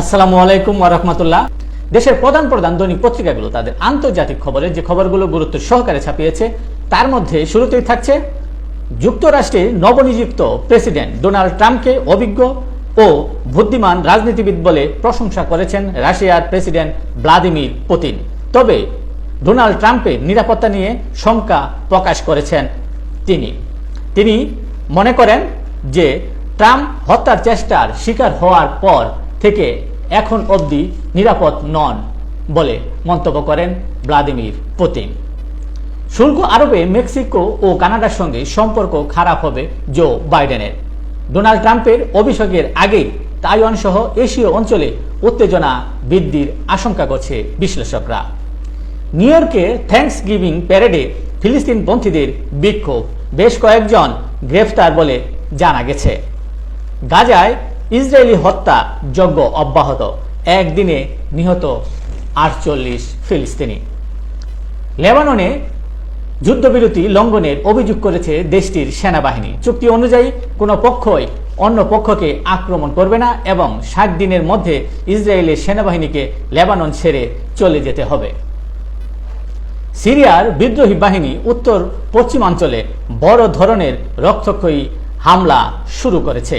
আসসালামু আলাইকুম ওরহমতুল্লাহ দেশের প্রধান প্রধান দৈনিক পত্রিকাগুলো তাদের আন্তর্জাতিক খবরের যে খবরগুলো গুরুত্ব সহকারে ছাপিয়েছে, তার মধ্যে শুরুতেই থাকছে যুক্তরাষ্ট্রের নবনিযুক্ত প্রেসিডেন্ট ডোনাল্ড ট্রাম্পকে অভিজ্ঞ ও বুদ্ধিমান রাজনীতিবিদ বলে প্রশংসা করেছেন রাশিয়ার প্রেসিডেন্ট ভ্লাদিমির পুতিন। তবে ডোনাল্ড ট্রাম্পের নিরাপত্তা নিয়ে শঙ্কা প্রকাশ করেছেন তিনি। তিনি মনে করেন যে ট্রাম্প হত্যার চেষ্টার শিকার হওয়ার পর থেকে এখন অবধি নিরাপদ নন বলে মন্তব্য করেন ভ্লাদিমির পুতিন। শুল্ক আরবে মেক্সিকো ও কানাডার সঙ্গে সম্পর্ক খারাপ হবে জো বাইডেনের। ডোনাল্ড ট্রাম্পের অভিষেকের আগেই তাইওয়ান সহ এশীয় অঞ্চলে উত্তেজনা বৃদ্ধির আশঙ্কা করছে বিশ্লেষকরা। নিউ ইয়র্কে থ্যাঙ্কস গিভিং প্যারেডে ফিলিস্তিনপন্থীদের বিক্ষোভ। বেশ কয়েকজন গ্রেফতার বলে জানা গেছে। গাজায় ইসরায়েলি হত্যা যজ্ঞ অব্যাহত। একদিনে নিহত আটচল্লিশ ফিলিস্তিনি। লেবাননে যুদ্ধবিরতি লঙ্ঘনের অভিযোগ করেছে দেশটির সেনাবাহিনী। চুক্তি অনুযায়ী কোনো পক্ষই অন্য পক্ষকে আক্রমণ করবে না এবং ষাট দিনের মধ্যে ইসরায়েলের সেনাবাহিনীকে লেবানন ছেড়ে চলে যেতে হবে। সিরিয়ার বিদ্রোহী বাহিনী উত্তর পশ্চিমাঞ্চলে বড় ধরনের রক্তক্ষয়ী হামলা শুরু করেছে।